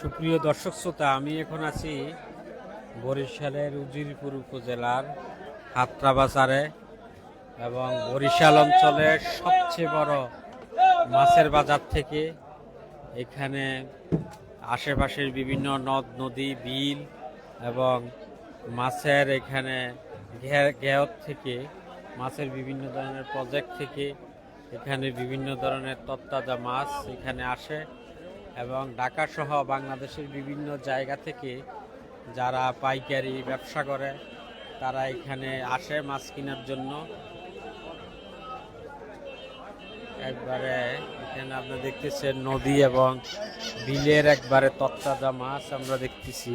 সুপ্রিয় দর্শক শ্রোতা, আমি এখন আছি বরিশালের উজিরপুর উপজেলার হাত্রা বাজারে এবং বরিশাল অঞ্চলের সবচেয়ে বড় মাছের বাজার থেকে এখানে আশেপাশের বিভিন্ন নদ, নদী, বিল এবং মাছের এখানে ঘেয়ত থেকে, মাছের বিভিন্ন ধরনের প্রজেক্ট থেকে এখানে বিভিন্ন ধরনের তত্তাজা মাছ এখানে আসে। এবং ঢাকা সহ বাংলাদেশের বিভিন্ন জায়গা থেকে যারা পাইকারি ব্যবসা করে, তারা এখানে আসে মাছ কেনার জন্য। একবারে এখানে আপনি দেখতেছেন নদী এবং বিলের একবারে তত্তাজা মাছ আমরা দেখতেছি।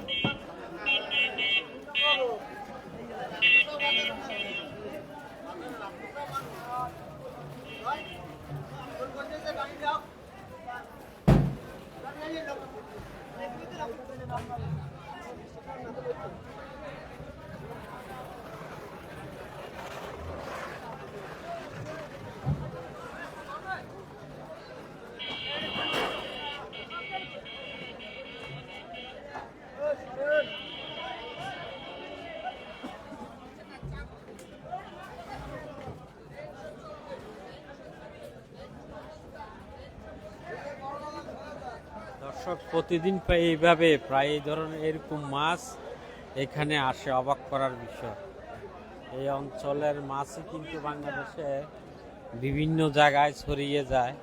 দর্শক প্রতিদিন প্রায় এইভাবে, প্রায় এই ধরনের এরকম মাছ এখানে আসে, অবাক করার বিষয়। এই অঞ্চলের মাছই কিন্তু বাংলাদেশে বিভিন্ন জায়গায় ছড়িয়ে যায়।